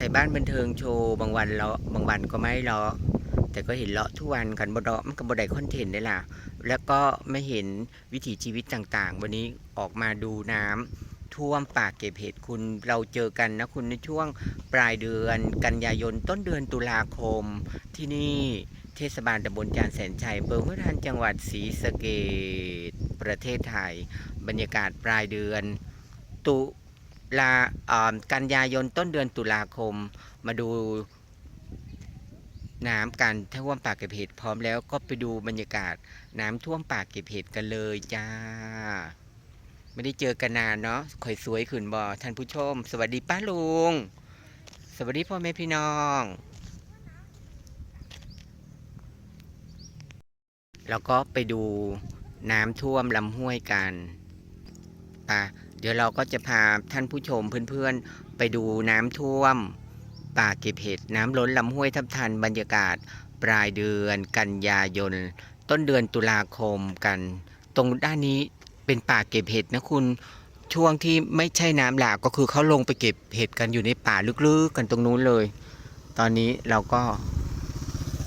แต่บ้านบันเทิงโชว์บางวันเลาะบางวันก็ไม่เลาะแต่ก็เห็นเลาะทุกวันกันบดเลาะมันก็บได้คอนเทนต์ได้ล่ะ แล้วก็ไม่เห็นวิถีชีวิตต่างๆ วันนี้ออกมาดูน้ำท่วมป่ากเก็บเห็ดคุณเราเจอกันนะคุณในช่วงปลายเดือนกันยายนต้นเดือนตุลาคมที่นี่เทศบาลตำบลจานแสนชัยอำเภอห้วยทันจังหวัดศรีสะเกษประเทศไทย บรรยากาศปลายเดือนตุ ลากันยายนต้นเดือนตุลาคมมาดูน้ำกันท่วมปากเก็บเห็ดพร้อมแล้วก็ไปดูบรรยากาศน้ำท่วมปากเก็บเห็ดกันเลยจ้า ไม่ได้เจอกันนานเนาะคอยสวยขึ้นบอท่านผู้ชม สวัสดีป้าลุง สวัสดีพ่อแม่พี่น้อง แล้วก็ไปดูน้ำท่วมลำห้วยกันปะ เดี๋ยวเราก็จะพาท่านผู้ชมเพื่อนๆ ไปดูน้ำท่วม ป่าเก็บเห็ดน้ำล้นลำห้วยทับทันบรรยากาศ ปลายเดือนกันยายน ต้นเดือนตุลาคมกัน ตรงด้านนี้เป็นป่าเก็บเห็ดนะคุณช่วงที่ไม่ใช่น้ำหลากก็คือเขาลงไปเก็บเห็ดกันอยู่ในป่าลึกๆกันตรงนู้นเลย ตอนนี้เราก็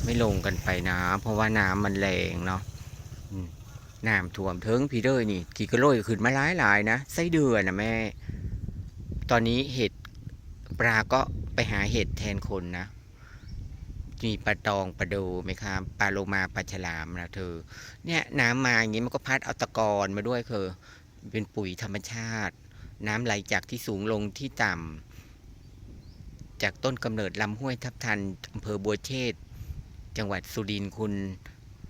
ไม่ลงกันไปนะ เพราะว่าน้ำมันแรงเนาะ น้ำท่วมเทิงพี่เด้ยนี่กี่กระโลยขึ้นมาหลายหลายนะไส้เดือนนะแม่ ตอนนี้เห็ดปลาก็ไปหาเห็ดแทนคนนะมีปลาตองปลาโดไหมครับปลาโลมาปลาฉลามนะเธอ เนี่ยน้ำมาอย่างนี้มันก็พัดเอาตะกอนมาด้วยคือเป็นปุ๋ยธรรมชาติ น้ำไหลจากที่สูงลงที่ต่ำจากต้นกำเนิดลำห้วยทับทันอำเภอบัวเชษจังหวัดสุรินทร์คุณ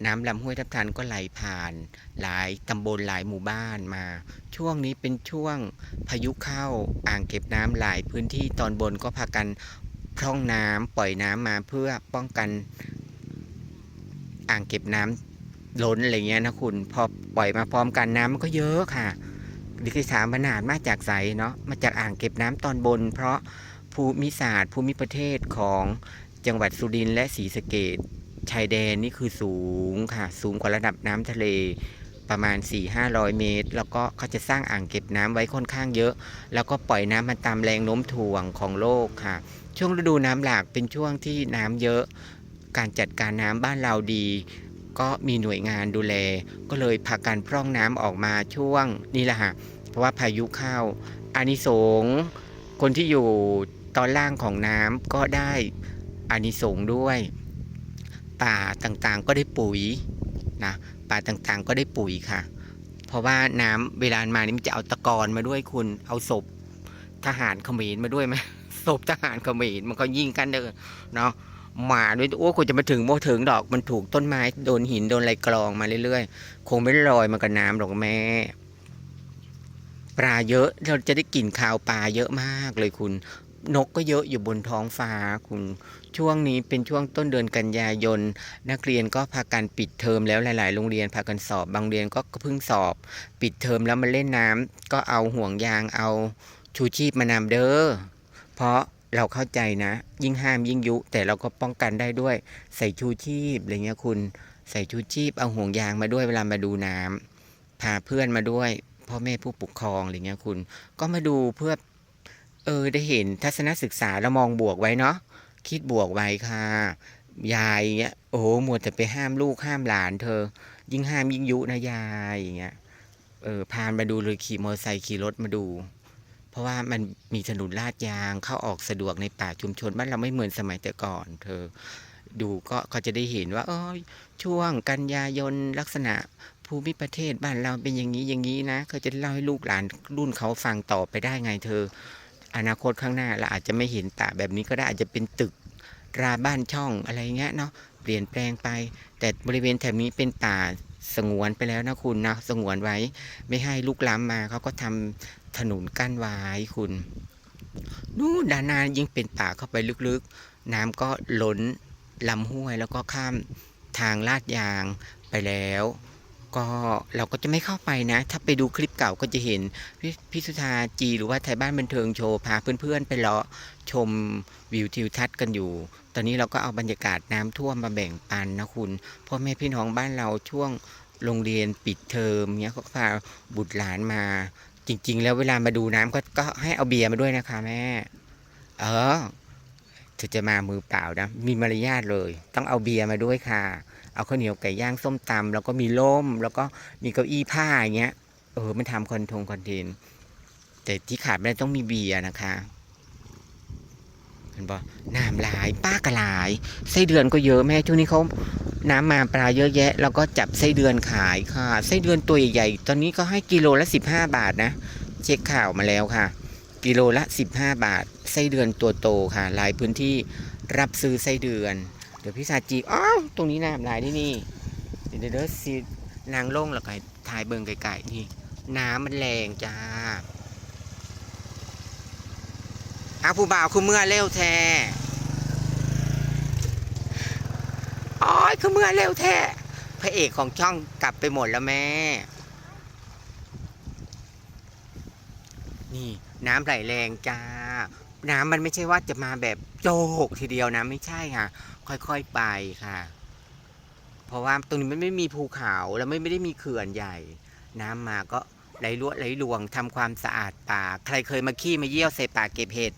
น้ำลำห้วยทับทันก็ไหลผ่านหลายตำบลหลายหมู่บ้านมา ช่วงนี้เป็นช่วงพายุเข้าอ่างเก็บน้ำหลายพื้นที่ตอนบนก็พากันพร่องน้ำปล่อยน้ำมาเพื่อป้องกันอ่างเก็บน้ำล้นอะไรเงี้ยนะคุณพอปล่อยมาพร้อมกันน้ำมันก็เยอะค่ะดิฉันถามขนาดมาจากไสเนาะมาจากอ่างเก็บน้ำตอนบน เพราะภูมิศาสตร์ภูมิประเทศของจังหวัดสุรินทร์และศรีสะเกด ชายแดนนี่คือสูงค่ะ สูงกว่าระดับน้ำทะเลประมาณ 4-500 เมตร แล้วก็เขาจะสร้างอ่างเก็บน้ำไว้ค่อนข้างเยอะ แล้วก็ปล่อยน้ำมันตามแรงโน้มถ่วงของโลกค่ะ ช่วงฤดูน้ำหลากเป็นช่วงที่น้ำเยอะ การจัดการน้ำบ้านเราดี ก็มีหน่วยงานดูแล ก็เลยพาการพร่องน้ำออกมาช่วงนี่แหละฮะเพราะว่าพายุเข้าอานิสงส์คนที่อยู่ตอนล่างของน้ำก็ได้อานิสงส์ด้วย ป่าต่างๆก็ได้ปุ๋ยนะป่าต่างๆก็ได้ปุ๋ยค่ะ เพราะว่าน้ำเวลามานี่มันจะเอาตะกอนมาด้วยคุณเอาศพทหารเขมรมาด้วยไหมศพทหารเขมรมันก็ยิงกันเด้อเนาะหมาด้วยโอ้ควรจะมาถึงโมถึงดอกมันถูกต้นไม้โดนหินโดนอะไรกรองมาเรื่อยๆ คงไม่ลอยมากับน้ำหรอกแม่ ปลาเยอะเราจะได้กลิ่นคาวปลาเยอะมากเลยคุณ นกก็เยอะอยู่บนท้องฟ้าคุณ ช่วงนี้เป็นช่วงต้นเดือนกันยายน นักเรียนก็พากันปิดเทอมแล้วหลาย ๆ โรงเรียนพากันสอบ บางเรียนก็เพิ่งสอบ ปิดเทอมแล้วมาเล่นน้ำก็เอาห่วงยางเอาชูชีพมานำเด้อ เพราะเราเข้าใจนะ ยิ่งห้ามยิ่งยุ แต่เราก็ป้องกันได้ด้วย ใส่ชูชีพอะไรเงี้ยคุณ ใส่ชูชีพเอาห่วงยางมาด้วยเวลามาดูน้ำพาเพื่อนมาด้วยพ่อแม่ผู้ปกครองอะไรเงี้ยคุณ ก็มาดูเพื่อเออได้เห็นทัศนศึกษาแล้วมองบวกไว้เนาะ คิดบวกไว้ค่ะ ยายเงี้ยโอ้โหมัวแต่ไปห้ามลูกห้ามหลานเธอ ยิ่งห้ามยิ่งยุนะยายอย่างเงี้ยเออพามาดูเลยขี่มอเตอร์ไซค์ขี่รถมาดู เพราะว่ามันมีถนนลาดยางเข้าออกสะดวกในป่าชุมชนบ้านเราไม่เหมือนสมัยแต่ก่อน เธอ ดูก็ก็จะได้เห็นว่าเออช่วงกันยายนลักษณะภูมิประเทศบ้านเราเป็นอย่างนี้อย่างนี้นะเขาจะเล่าให้ลูกหลานรุ่นเขาฟังต่อไปได้ไงเธอ อนาคตข้างหน้าเราอาจจะไม่เห็นป่าแบบนี้ก็ได้อาจจะเป็นตึกราบ้านช่องอะไรเงี้ยเนาะเปลี่ยนแปลงไป แต่บริเวณแถบนี้เป็นป่าสงวนไปแล้วนะคุณนะสงวนไว้ ไม่ให้ลูกล้ำมาเขาก็ทำถนนกั้นไว้คุณ นู่นด้านหน้ายิ่งเป็นป่าเข้าไปลึกๆ น้ำก็ล้นลำห้วยแล้วก็ข้ามทางลาดยางไปแล้ว ก็เราก็จะไม่เข้าไปนะ ถ้าไปดูคลิปเก่าก็จะเห็นพี่พิสุธาจีหรือว่าไทยบ้านบันเทิงโชว์พาเพื่อนๆ ไปเลาะชมวิวทิวทัศน์กันอยู่ ตอนนี้เราก็เอาบรรยากาศน้ำท่วมมาแบ่งปันนะคุณพ่อแม่พี่น้องบ้านเราช่วงโรงเรียนปิดเทอมเนี้ยก็พาบุตรหลานมา จริง ๆ แล้วเวลามาดูน้ำก็ก็ให้เอาเบียร์มาด้วยนะคะแม่ เออธอจะมามือเปล่านะ มีมารยาทเลย ต้องเอาเบียร์มาด้วยค่ะ เอาข้าวเหนียวไก่ย่างส้มตำแล้วก็มีล่ม แล้วก็มีเก้าอี้ผ้าอย่างเงี้ยเออมันทำคอนทงคอนเทนต์แต่ที่ขาดไม่ได้ต้องมีเบียร์นะคะเห็นปะน้ำหลายป้ากระหลายไส้เดือนก็เยอะแม่ช่วงนี้เขาน้ำมาปลาเยอะแยะ แล้วก็จับไส้เดือนขายค่ะไส้เดือนตัวใหญ่ๆตอนนี้ก็ให้กิโลละสิบห้าบาทนะ เช็คข่าวมาแล้วค่ะ กิโลละ15บาทไส้เดือนตัวโตค่ะหลายพื้นที่รับซื้อไส้เดือน เดี๋ยวพี่ซาจีอ้าวตรงนี้น้ำลายที่นี่เดี๋ยวเดี๋ยวสินางลงแล้วก็ถ่ายเบิงไกลๆนี่น้ำมันแรงจ้าอาผู้บ่าวคือเมื่อเร็วแท้อ้อยคือเมื่อเร็วแท้พระเอกของช่องกลับไปหมดแล้วแม่ นี่น้ำไหลแรงจ้า น้ำมันไม่ใช่ว่าจะมาแบบโจกทีเดียวนะไม่ใช่ค่ะ ค่อยๆไปค่ะ เพราะว่าตรงนี้มันไม่มีภูเขาแล้วไม่ไม่ได้มีเขื่อนใหญ่ น้ำมาก็ไหลลวดไหลลวงทำความสะอาดป่า ใครเคยมาขี้มาเยี่ยวใส่ป่าเก็บเห็ด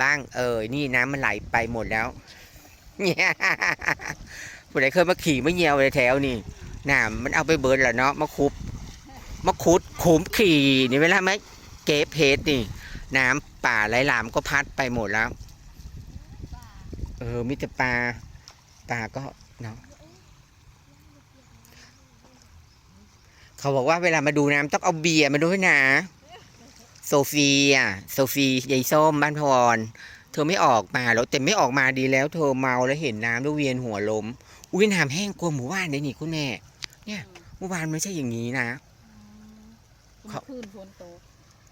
บ้างเออนี่น้ำมันไหลไปหมดแล้วเนี่ยผู้ใดเคยมาขี่มาเยี่ยวในแถวนี่น้ำมันเอาไปเบิร์นแล้วเนาะมาคุบมาคุดขุมขี่นี่เวลาไหมเก็บเพชรนี่ น้ำ ป่าไหลหลามก็พัดไปหมดแล้ว เออมิตรปลาปลาก็เนาะเขาบอกว่าเวลามาดูน้ำต้องเอาเบียร์มาด้วยนะ โซฟีอะโซฟียายส้มบ้านพร เธอไม่ออกมาแล้วแต่ไม่ออกมาดีแล้ว เธอเมาแล้วเห็นน้ำแล้วเวียนหัวล้มอุ้ยน้ำแห้งกลัวหมู่บ้านเลยนี่คุณแม่เนี่ยหมู่บ้านไม่ใช่อย่างนี้นะเขาเขาขึ้นฝนตก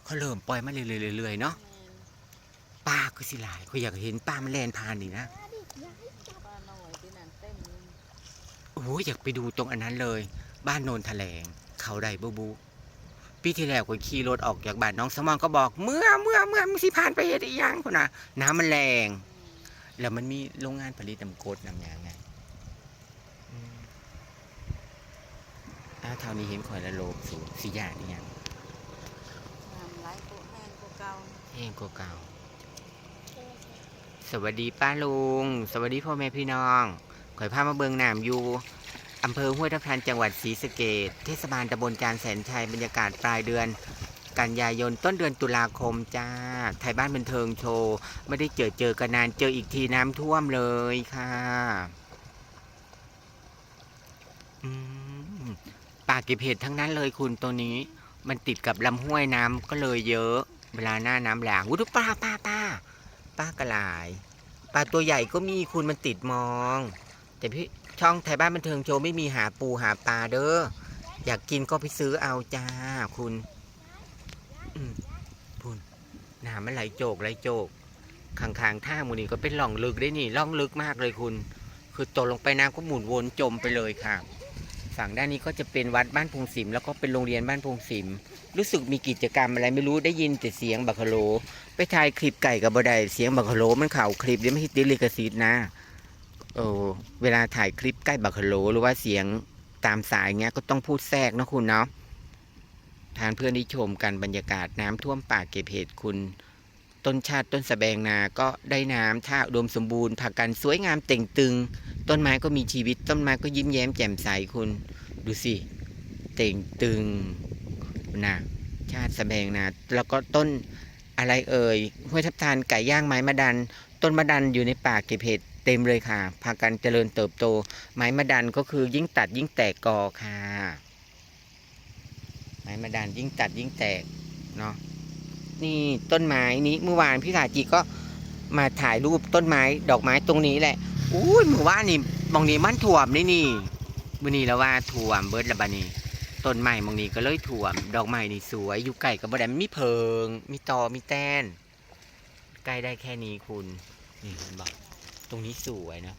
เขาเริ่มปล่อยมาเรื่อยๆๆเนาะแม่น ปลาคือสิหลายเขาอยากเห็นปลามันแลนผ่านนี่นะป้าน้อยที่นั่นเต็มเลยโอ้ยอยากไปดูตรงอันนั้นเลย บ้านโนนแถลง เขาไดบูบูปีที่แล้วก็ขี่รถออกจากบ้านน้องสมองก็บอก เมื่อเมื่อเมื่อมึงสิผ่านไปเฮ็ดอีหยังคนน่ะ น้ำมันแรง แล้วมันมีโรงงานผลิตน้ำกรดน้ำยางไงอืมอ้าวเท่านี้เห็นข่อยละโลกสูสิยานี่ยังน้ำไหลโกแห้งโกเก่าแห้งกว่าเก่า สวัสดีป้าลุง สวัสดีพ่อแม่พี่น้องข่อยพามาเบิงหน้ำอยู่อำเภอห้วยทับทันจังหวัดศรีสะเกดเทศบาลตำบลจานแสนชัยบรรยากาศปลายเดือน กันยายนต้นเดือนตุลาคมจ้าไทยบ้านบันเทิงโชว์ ไม่ได้เจอเจอกันนานเจออีกทีน้ำท่วมเลยค่ะป่าเก็บเห็ดทั้งนั้นเลยคุณตัวนี้ มันติดกับลำห้วยน้ำก็เลยเยอะ เวลาหน้าน้ำหลากวุ้ยปลาปลาปลา ปลากระหลาย ปลาตัวใหญ่ก็มีคุณมันติดมอง แต่พี่ช่องไทยบ้านบันเทิงโชว์ไม่มีหาปูหาปลาเด้อ อยากกินก็ไปซื้อเอาจ้าคุณอืมคุณน้ำมันไหลโจกไหลโจกข้างๆท่าหมูนี่ก็เป็นร่องลึกได้นี่ร่องลึกมากเลยคุณ คือตกลงไปน้ำก็หมุนวนจมไปเลยค่ะ ฝั่งด้านนี้ก็จะเป็นวัดบ้านพงศิมแล้วก็เป็นโรงเรียนบ้านพงศิมรู้สึกมีกิจกรรมอะไรไม่รู้ได้ยินแต่เสียงบัคโล ไปถ่ายคลิปไก่กับบไดเสียงบัคโลมันเข่าคลิปเดี๋ยวไม่ฮิตติลิขสิทธิ์นะเออเวลาถ่ายคลิปใกล้บัคโลหรือว่าเสียงตามสายเงี้ยก็ต้องพูดแทรกนะคุณเนาะทานเพื่อนที่ชมกันบรรยากาศน้ำท่วมป่าเก็บเห็ดคุณ ต้นชาติต้นสะแบงนาก็ได้น้ำท่าอุดมสมบูรณ์ผักกันสวยงามเต่งตึง ต้นไม้ก็มีชีวิต ต้นไม้ก็ยิ้มแย้มแจ่มใสคุณดูสิเต่งตึงนะชาติสะแบงนาแล้วก็ต้นอะไรเอ่ยห้วยทับทานไก่ย่างไม้มะดัน ต้นมะดันอยู่ในป่าเก็บเห็ดเต็มเลยค่ะพากันเจริญเติบโต ไม้มะดันก็คือยิ่งตัดยิ่งแตกกอค่ะ ไม้มะดันยิ่งตัดยิ่งแตกเนาะ นี่ต้นไม้นี้เมื่อวานพี่สาจีก็มาถ่ายรูปต้นไม้ดอกไม้ตรงนี้แหละอุ้ยเมื่อวานนี่มองนี้มันถ่วมนี่นี่มื่อนี้แล้วว่าถ่วมเบิร์ดละบานีต้นไม้มองนี้ก็เลยถ่วม ดอกไม้นี่สวยอยู่ไก่กับบ่ได้มีเพิง มีตอมีแตนใกล้ได้แค่นี้คุณนี่เห็นบอกตรงนี้สวยนะ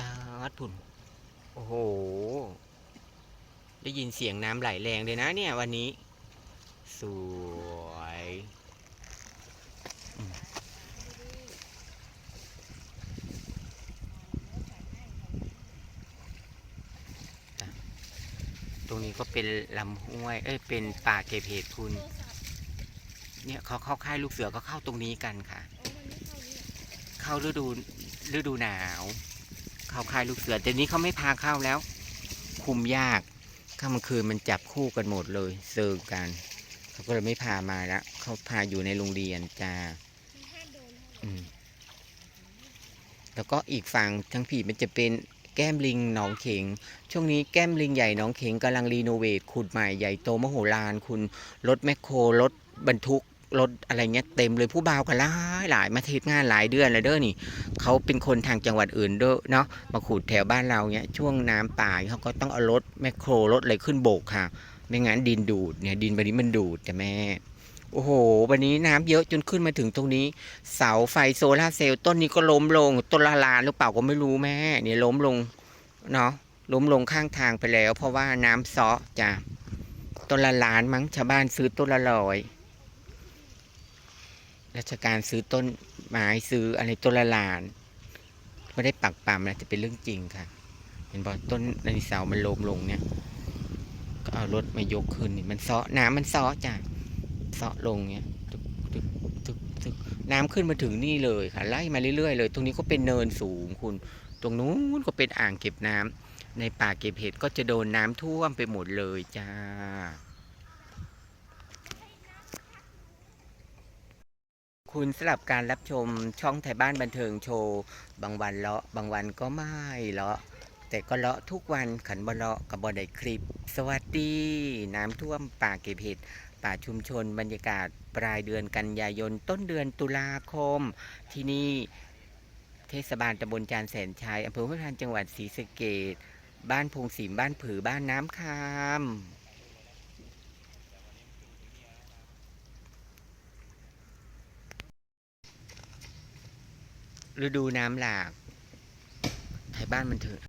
ตาถุนโอ้โห ได้ยินเสียงน้ำไหลแรงเลยนะเนี่ยวันนี้ สวยอืมจ้ะ ตรงนี้ก็เป็นลำห้วย เอ้ย เป็นป่าเก็บเห็ดคุณ เนี่ยเขาเข้าค่ายลูกเสือก็เข้าตรงนี้กันค่ะ เข้าฤดูฤดูหนาว เข้าค่ายลูกเสือแต่นี้เขาไม่พาเข้าแล้ว คุมยากข้ามคืนมันจับคู่กันหมดเลยเซิร์กัน เขาก็เลยไม่พามาแล้วเขาพาอยู่ในโรงเรียนจ้าแล้วก็อีกฝั่งทั้งผีมันจะเป็น แก้มลิงหนองเข็ง ช่วงนี้แก้มลิงใหญ่หนองเข็งกำลังรีโนเวทขุดใหม่ใหญ่โตมโหฬารคุณรถแมคโครรถบรรทุกรถอะไรเงี้ยเต็มเลยผู้บ่าวกันหลายหลายมาเทศงานหลายเดือนแล้วเด้อนี่เขาเป็นคนทางจังหวัดอื่นเด้อเนาะมาขุดแถวบ้านเราเนี้ยช่วงน้ำป่าเขาก็ต้องเอารถแมคโครรถอะไรขึ้นโบกค่ะ ไม่งั้นดินดูดเนี่ยดินวันนี้มันดูดแต่แม่ โอ้โห วันนี้น้ำเยอะจนขึ้นมาถึงตรงนี้ เสาไฟโซลาเซลล์ต้นนี้ก็ล้มลง ต้นละลานหรือเปล่าก็ไม่รู้แม่เนี่ยล้มลงเนาะล้มลงข้างทางไปแล้ว เพราะว่าน้ำเซาะจ้ะต้นละล้านมั้งชาวบ้านซื้อต้นละร้อยราชการซื้อต้นไม้ซื้ออะไรต้นละล้านไม่ได้ปักปามนะจะเป็นเรื่องจริงค่ะ เห็นบอกต้นในเสามันล้มลงเนี่ยก็เอารถมายกขึ้นมันซาะน้ำมันซาะจ้ะ เซาะลงเนี่ยตึกตึกตึกตึกน้ำขึ้นมาถึงนี่เลยค่ะ ไล่มาเรื่อยๆเลย ตรงนี้ก็เป็นเนินสูงคุณ ตรงนู้นก็เป็นอ่างเก็บน้ำในป่าเก็บเห็ดก็จะโดนน้ำท่วมไปหมดเลยจ้าคุณสลับการรับชมช่องไทยบ้านบันเทิงโชว์ บางวันเลาะบางวันก็ไม่เลาะ แต่ก็เลาะทุกวันขันบเลาะกับบอได้คลิป สวัสดี น้ำท่วมป่าเก็บเห็ด ป่าชุมชน บรรยากาศปลายเดือนกันยายน ต้นเดือนตุลาคม ที่นี่เทศบาลตำบลจานแสนชัยอำเภอพุทธานจังหวัดศรีสะเกดบ้านพงศิมบ้านผือบ้านน้ำคามฤดูน้ำหลากไทยบ้านมันเถอะ